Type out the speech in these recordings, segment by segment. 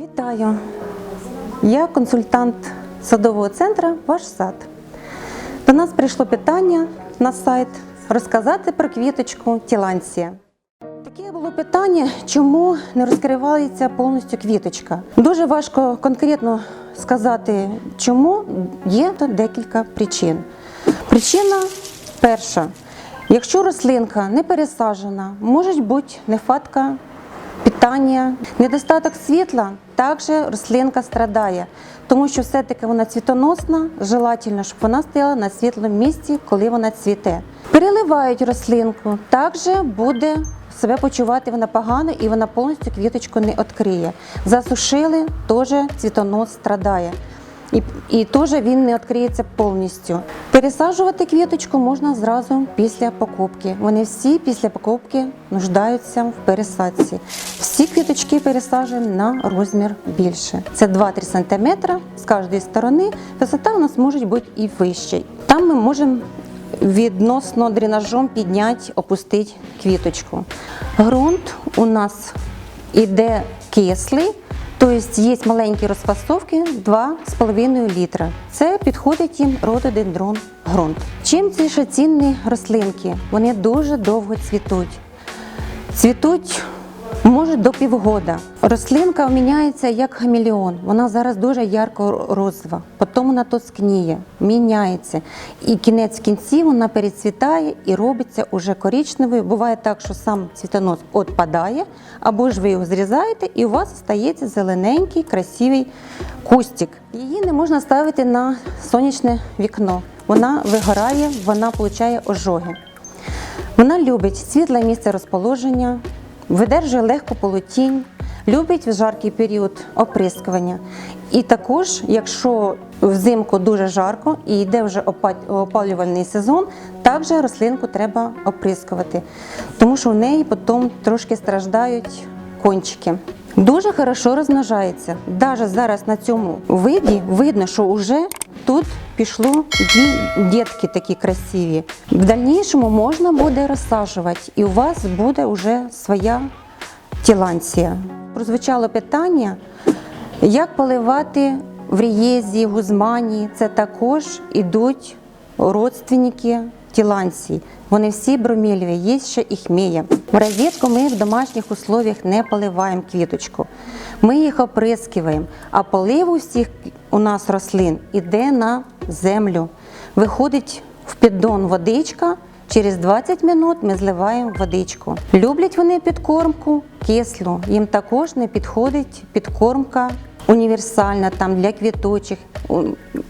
Вітаю! Я консультант садового центру Ваш сад. До нас прийшло питання на сайт розказати про квіточку тіланція. Таке було питання, чому не розкривається повністю квіточка. Дуже важко конкретно сказати, чому є декілька причин. Причина перша. Якщо рослинка не пересаджена, може бути нехватка питання, недостаток світла, також рослинка страдає, тому що все-таки вона цвітоносна, желательно, щоб вона стояла на світлому місці, коли вона цвіте. Переливають рослинку, також буде себе почувати вона погано і вона повністю квіточку не відкриє. Засушили, теж цвітонос страдає. І, і теж він не відкриється повністю. Пересаджувати квіточку можна зразу після покупки. Вони всі після покупки нуждаються в пересадці. Всі квіточки пересаджуємо на розмір більше. Це 2-3 см з кожної сторони. Висота у нас може бути і вища. Там ми можемо відносно дренажом підняти, опустити квіточку. Ґрунт у нас іде кислий. Тобто є маленькі розфасовки 2,5 літра. Це підходить їм рододендрон ґрунт. Чим ці ще цінні рослинки? Вони дуже довго цвітуть. Цвітуть може до півгода. Рослинка міняється як хамелеон. Вона зараз дуже ярко розова, потім вона тоскніє, міняється. І кінець в кінці вона перецвітає і робиться уже коричневою. Буває так, що сам цвітонос відпадає, або ж ви його зрізаєте, і у вас стається зелененький, красивий кустик. Її не можна ставити на сонячне вікно. Вона вигорає, вона отримує ожоги. Вона любить світле місце розположення, видержує легку полутінь, любить в жаркий період оприскування. І також, якщо взимку дуже жарко і йде вже опалювальний сезон, також рослинку треба оприскувати, тому що в неї потім трошки страждають кончики. Дуже хорошо розмножається. Навіть зараз на цьому виді видно, що вже тут пішло дві дітки такі красиві. В дальнішому можна буде розсаджувати, і у вас буде вже своя тіланція. Прозвучало питання, як поливати в рієзі, гузмані. Це також ідуть родственники тіланцій. Вони всі бромелеві, є ще і хмія. В розетку ми в домашніх условиях не поливаємо квіточку. Ми їх оприскиваємо, а полив у всіх у нас рослин іде на землю. Виходить в піддон водичка. Через 20 минут ми зливаємо водичку. Люблять вони підкормку кислу. Їм також не підходить підкормка універсальна там для квіточих.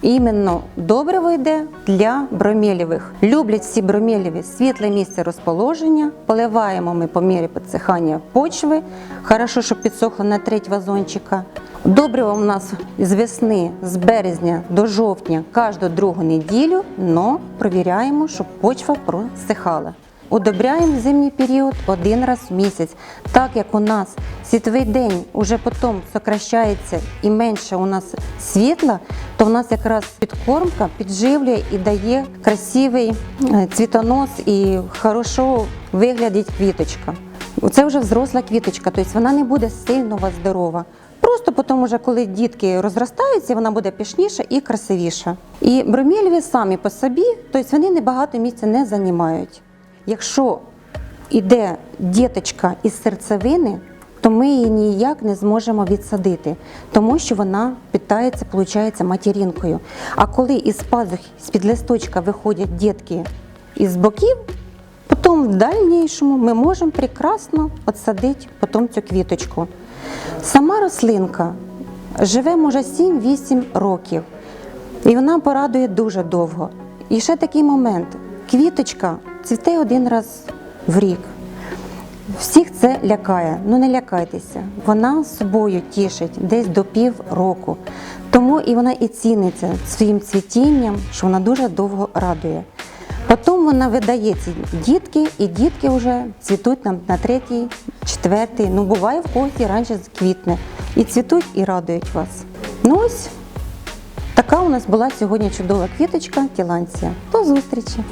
Іменно добриво йде для бромелєвих. Люблять всі бромелєві світле місце розположення. Поливаємо ми по мірі підсихання почви. Хорошо, щоб підсохло на треть вазончика. Добриво у нас з весни, з березня до жовтня, кожну другу неділю, но провіряємо, щоб почва просихала. Удобряємо в зимній період один раз в місяць. Так як у нас світовий день уже потім сокращається і менше у нас світла, то в нас якраз підкормка підживлює і дає красивий е, цвітонос і хорошо виглядить квіточка. Це вже взросла квіточка, тобто вона не буде сильно вас здорова. Просто потім, уже, коли дітки розростаються, вона буде пішніша і красивіша. І бромелєві самі по собі, тобто вони небагато місця не займають. Якщо йде діточка із серцевини, то ми її ніяк не зможемо відсадити, тому що вона питається, виходить, материнкою. А коли із пазух, з-під листочка виходять дітки із боків, потім в дальнішому ми можемо прекрасно відсадити потім цю квіточку. Сама рослинка живе, може, 7-8 років, і вона порадує дуже довго. І ще такий момент: квіточка цвіте один раз в рік. Всіх це лякає. Ну не лякайтеся. Вона собою тішить десь до пів року. Тому і вона і ціниться своїм цвітінням, що вона дуже довго радує. Потім вона видає ці дітки, і дітки вже цвітуть нам на третій, четвертий. Ну буває в когось і раніше квітне. І цвітуть, і радують вас. Ну ось така у нас була сьогодні чудова квіточка тіланція. До зустрічі!